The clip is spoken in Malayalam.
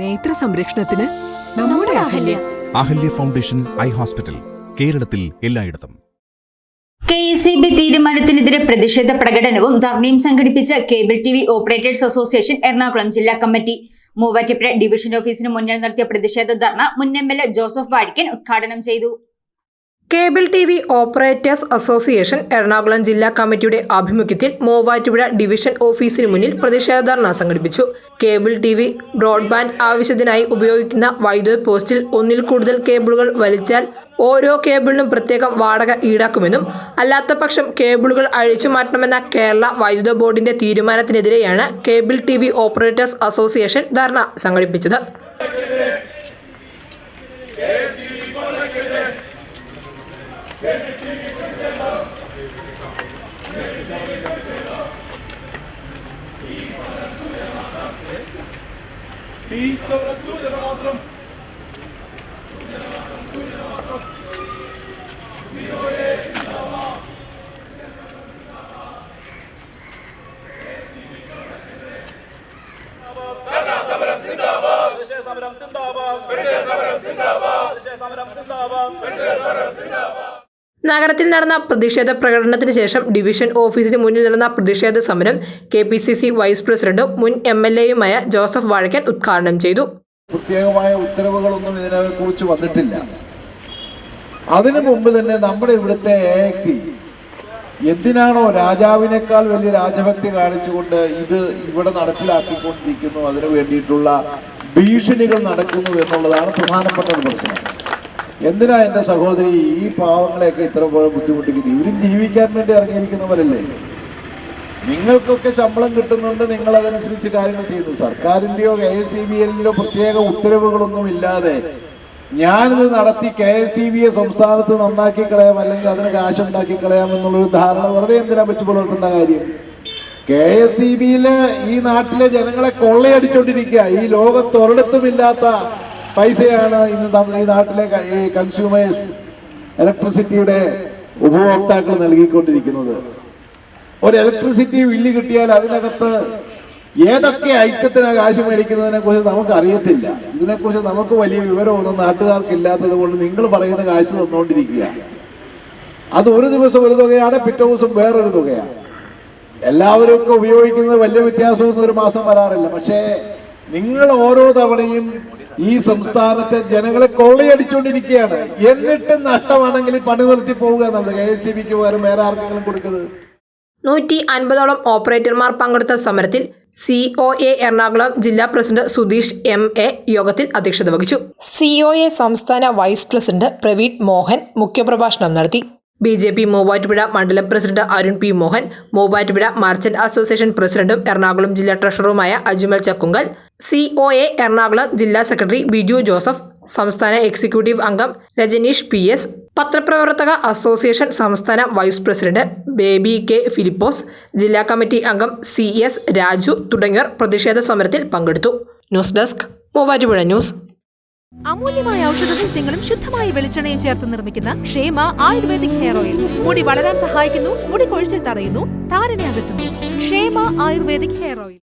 നേത്ര സംരക്ഷണത്തിന് നമ്മുടെ Ahalya. Ahalya. Foundation eye hospital കേരളത്തിൽ എല്ലായിടത്തും. കെ എസ് സി ബി തീരുമാനത്തിനെതിരെ പ്രതിഷേധ പ്രകടനവും ധർണയും സംഘടിപ്പിച്ച cable T V operators association Ernakulam ജില്ലാ കമ്മിറ്റി. മൂവാറ്റുപുഴ ഡിവിഷൻ ഓഫീസിന് മുന്നിൽ നടത്തിയ പ്രതിഷേധ ധർണ മുൻ M L A Joseph Vazhakkan ഉദ്ഘാടനം ചെയ്തു. Cable T V operators association Ernakulam ജില്ലാ കമ്മിറ്റിയുടെ ആഭിമുഖ്യത്തിൽ മൂവാറ്റുപുഴ ഡിവിഷൻ ഓഫീസിന് മുന്നിൽ പ്രതിഷേധ ധർണ സംഘടിപ്പിച്ചു. കേബിൾ ടി വി ബ്രോഡ്ബാൻഡ് ആവശ്യത്തിനായി ഉപയോഗിക്കുന്ന വൈദ്യുത പോസ്റ്റിൽ ഒന്നിൽ കൂടുതൽ കേബിളുകൾ വലിച്ചാൽ ഓരോ കേബിളിനും പ്രത്യേകം വാടക ഈടാക്കുമെന്നും അല്ലാത്തപക്ഷം കേബിളുകൾ അഴിച്ചു മാറ്റണമെന്ന കേരള വൈദ്യുത ബോർഡിന്റെ തീരുമാനത്തിനെതിരെയാണ് cable T V operators association ധർണ സംഘടിപ്പിച്ചത്. പ്രതിഷേധ സമരം സിന്ദാബാദ്. സമരം സിന്ദാബാദ്. പ്രതിഷേധ സമരം സിന്ദാബാദ്. നഗരത്തിൽ നടന്ന പ്രതിഷേധ പ്രകടനത്തിന് ശേഷം ഡിവിഷൻ ഓഫീസിന് മുന്നിൽ നടന്ന പ്രതിഷേധ സമരം K P C C vice പ്രസിഡന്റും മുൻ എം എൽ എയുമായ ജോസഫ് വാഴക്കൻ ഉദ്ഘാടനം ചെയ്തു. പ്രത്യേകമായ ഉത്തരവുകളൊന്നും ഇതിനെ കുറിച്ച് വന്നിട്ടില്ല. അതിനു മുമ്പ് തന്നെ നമ്മുടെ ഇവിടുത്തെ എ എക്സി എന്തിനാണോ രാജാവിനേക്കാൾ വലിയ രാജഭക്തി കാണിച്ചുകൊണ്ട് ഇത് ഇവിടെ നടപ്പിലാക്കിക്കൊണ്ടിരിക്കുന്നു അതിനു വേണ്ടിയിട്ടുള്ള ഭീഷണികൾ നടക്കുന്നു എന്നുള്ളതാണ് പ്രധാനപ്പെട്ട പ്രശ്നം എന്തിനാ എന്റെ സഹോദരി ഈ പാവങ്ങളെയൊക്കെ ഇത്ര പോലെ ബുദ്ധിമുട്ടിക്കുന്നത്? ഇവരും ജീവിക്കാൻ വേണ്ടി ഇറങ്ങിയിരിക്കുന്നവരല്ലേ നിങ്ങൾക്കൊക്കെ ശമ്പളം കിട്ടുന്നുണ്ട് നിങ്ങൾ അതനുസരിച്ച് കാര്യങ്ങൾ ചെയ്യുന്നു. സർക്കാരിന്റെയോ കെ എസ് സി ബി എല്ലിന്റെയോ പ്രത്യേക ഉത്തരവുകളൊന്നും ഇല്ലാതെ ഞാനിത് നടത്തി കെ എസ് സി ബിയെ സംസ്ഥാനത്ത് നന്നാക്കി കളയാം അല്ലെങ്കിൽ അതിന് കാശുണ്ടാക്കി കളയാം എന്നുള്ളൊരു ധാരണ വെറുതെ എന്തിനാ വെച്ച് പുലർത്തേണ്ട കാര്യം? കെ എസ് സി ബിയിലെ ഈ നാട്ടിലെ ജനങ്ങളെ കൊള്ളയടിച്ചോണ്ടിരിക്കുക. ഈ ലോകത്ത് ഒരിടത്തുമില്ലാത്ത പൈസയാണ് ഇന്ന് നമ്മൾ ഈ നാട്ടിലെ ഈ കൺസ്യൂമേഴ്സ് ഇലക്ട്രിസിറ്റിയുടെ ഉപഭോക്താക്കൾ നൽകിക്കൊണ്ടിരിക്കുന്നത്. ഒരു ഇലക്ട്രിസിറ്റി ബില്ല് കിട്ടിയാൽ അതിനകത്ത് ഏതൊക്കെ ഐക്യത്തിന് കാശ് മേടിക്കുന്നതിനെ കുറിച്ച് നമുക്ക് അറിയത്തില്ല ഇതിനെക്കുറിച്ച് നമുക്ക് വലിയ വിവരമൊന്നും നാട്ടുകാർക്ക് ഇല്ലാത്തത് കൊണ്ട് നിങ്ങൾ പറയുന്ന കാശ് തന്നുകൊണ്ടിരിക്കുക അത് ഒരു ദിവസം ഒരു തുകയാണ് പിറ്റേ ദിവസം വേറൊരു തുകയാണ്. എല്ലാവരും ഉപയോഗിക്കുന്നത് വലിയ വ്യത്യാസമൊന്നും ഒരു മാസം വരാറില്ല. പക്ഷേ നിങ്ങൾ ഓരോ തവണയും ഈ സംസ്ഥാനത്തെ ജനങ്ങളെ കൊള്ളയടിച്ചുകൊണ്ടിരിക്കുകയാണ് എന്നിട്ട് നഷ്ടമാണെങ്കിൽ പണി നിർത്തി പോവുക എന്നുള്ളത് കെ എസ് സി ബിക്ക് പകരം വേറെ ആർക്കെങ്കിലും കൊടുക്കുന്നത്? നൂറ്റി അൻപതോളം ഓപ്പറേറ്റർമാർ പങ്കെടുത്ത സമരത്തിൽ സി ഒ എ എറണാകുളം ജില്ലാ പ്രസിഡന്റ് സുധീഷ് എം എ യോഗത്തിൽ അധ്യക്ഷത വഹിച്ചു. സി ഒ എ സംസ്ഥാന വൈസ് പ്രസിഡന്റ് പ്രവീൺ മോഹൻ മുഖ്യപ്രഭാഷണം നടത്തി. ബി ജെ പി മൂവാറ്റുപുഴ മണ്ഡലം president Arun P Mohan Muvattupuzha merchant association പ്രസിഡന്റും എറണാകുളം ജില്ലാ ട്രഷററുമായ Ajmal Chakkungal C O A Ernakulam ജില്ലാ സെക്രട്ടറി ബിജു ജോസഫ് സംസ്ഥാന എക്സിക്യൂട്ടീവ് അംഗം രജനീഷ് പി എസ് പത്രപ്രവർത്തക അസോസിയേഷൻ സംസ്ഥാന vice president Baby K Philipose ജില്ലാ കമ്മിറ്റി അംഗം സി എസ് രാജു തുടങ്ങിയവർ പ്രതിഷേധ സമരത്തിൽ പങ്കെടുത്തു. News desk Muvattupuzha news. അമൂല്യമായ ഔഷധ സസ്യങ്ങളും ശുദ്ധമായ വെളിച്ചെണ്ണയും ചേർത്ത് നിർമ്മിക്കുന്ന ക്ഷേമ ആയുർവേദിക് ഹെയർ ഓയിൽ. മുടി വളരാൻ സഹായിക്കുന്നു മുടി കൊഴിച്ചിൽ തടയുന്നു താരനെ അകറ്റുന്നു. ക്ഷേമ ആയുർവേദിക് ഹെയർ ഓയിൽ.